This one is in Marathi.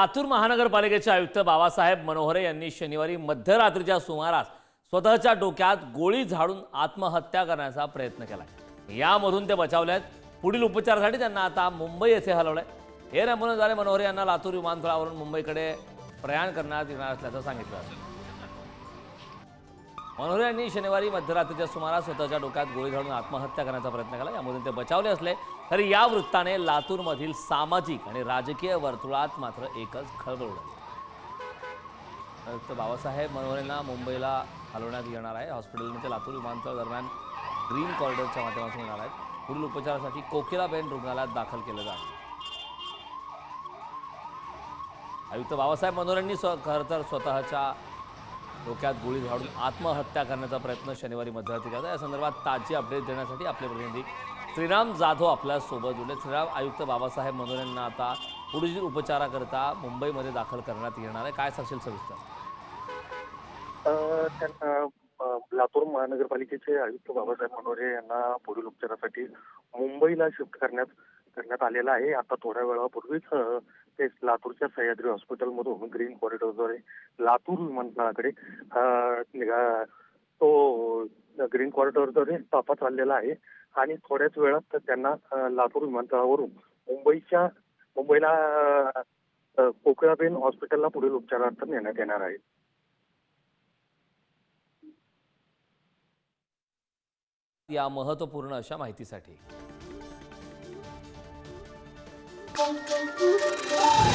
लातूर महानगरपालिकेचे आयुक्त बाबासाहेब मनोहरे यांनी शनिवारी मध्यरात्रीच्या सुमारास स्वतःच्या डोक्यात गोळी झाडून आत्महत्या करण्याचा प्रयत्न केला. यामधून ते बचावले पुढील उपचारासाठी त्यांना आता मुंबई येथे हलवलंय. एअर ॲम्ब्युलन्सद्वारे मनोहरे यांना लातूर विमानतळावरून मुंबईकडे प्रयाण करण्यात येणार असल्याचं सांगितलं. मनोहर यांनी शनिवारी मध्यरात्रीच्या सुमारास स्वतःच्या डोक्यात गोळी घालून आत्महत्या करण्याचा प्रयत्न केला. यामधून ते बचावले असले तरी या वृत्ताने लातूरमधील सामाजिक आणि राजकीय वर्तुळात मात्र एकच खळबळ उडाली. आयुक्त बाबासाहेब मनोहरेंना मुंबईला हलवण्यात येणार आहे. हॉस्पिटलमध्ये ते लातूर विमानतळ दरम्यान ग्रीन कॉरिडॉरच्या माध्यमातून येणार आहेत. पुढील उपचारासाठी कोकिलाबेन रुग्णालयात दाखल केलं जात आयुक्त बाबासाहेब मनोहर यांनी स्व खरं तर स्वतःच्या डोक्यात गोळी झाडून आत्महत्या करण्याचा प्रयत्न शनिवारी मध्यरात्री केला या संदर्भात ताजी अपडेट देण्यासाठी आपले प्रतिनिधी श्रीराम जाधव आपल्यासोबत जोडले श्रीराम आयुक्त बाबासाहेब मनोर यांना आता पुढील उपचाराकरता मुंबईमध्ये दाखल करण्यात येणार आहे. काय सांगशील सविस्तर? लातूर महानगरपालिकेचे आयुक्त बाबासाहेब मनोरे यांना पुढील उपचारासाठी मुंबईला शिफ्ट करण्यात करण्यात आलेलं आहे. आता थोड्या वेळापूर्वीच तेच लातूरच्या सह्याद्री हॉस्पिटलमधून ग्रीन कॉरिडॉरद्वारे लातूर विमानतळाकडे निघा तो ग्रीन कॉरिडॉरद्वारे ताफा चाललेला आहे. आणि थोड्याच वेळात त्यांना लातूर विमानतळावरून मुंबईच्या मुंबईला अ, हॉस्पिटलला पुढील उपचारार्थ नेण्यात येणार आहे. या महत्त्वपूर्ण अशा माहितीसाठी. Bom, bom, bom, bom.